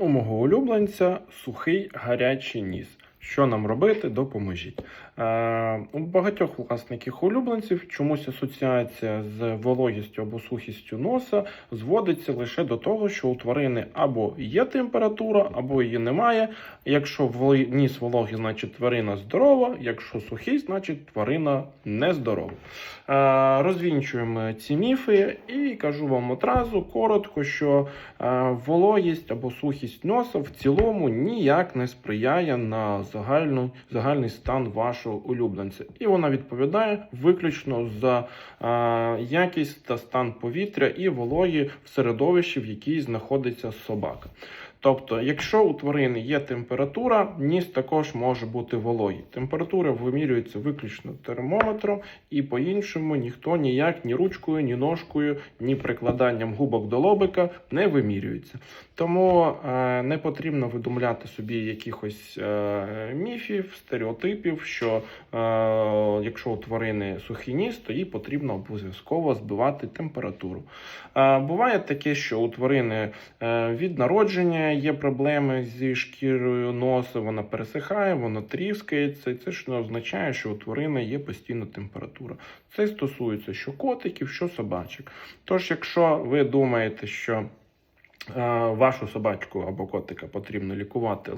У мого улюбленця сухий гарячий ніс. Що нам робити, допоможіть. Е, у багатьох власників улюбленців чомусь асоціація з вологістю або сухістю носа зводиться лише до того, що у тварини або є температура, або її немає. Якщо ніс вологий, значить тварина здорова. Якщо сухий, значить тварина нездорова. Е, розвінчуємо ці міфи і кажу вам одразу коротко, що е, вологість або сухість носа в цілому ніяк не сприяє на загальну, загальний стан вашого улюбленця. І вона відповідає виключно за е, якість та стан повітря і вологі в середовищі, в якій знаходиться собака. Тобто, якщо у тварини є температура, ніс також може бути вологий. Температура вимірюється виключно термометром, і по-іншому ніхто ніяк ні ручкою, ні ножкою, ні прикладанням губок до лобика не вимірюється. Тому е, не потрібно видумляти собі якихось е, міфів, стереотипів, що е, якщо у тварини сухий ніс, то їй потрібно обов'язково збивати температуру. Е, буває таке, що у тварини е, від народження є проблеми зі шкірою носа, вона пересихає, вона тріскається, і це ж не означає, що у тварини є постійна температура. Це стосується що котиків, що собачок. Тож, якщо ви думаєте, що е, Вашу собачку або котика потрібно лікувати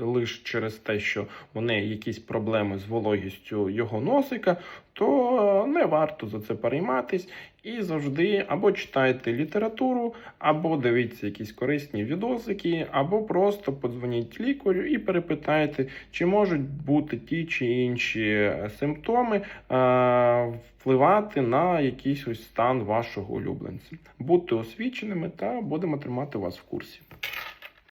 лише через те, що у неї якісь проблеми з вологістю його носика, то не варто за це перейматись. І завжди або читайте літературу, або дивіться якісь корисні відосики, або просто подзвоніть лікарю і перепитайте, чи можуть бути ті чи інші симптоми е, впливати на якийсь ось стан вашого улюбленця. Будьте освіченими та будемо тримати вас в курсі.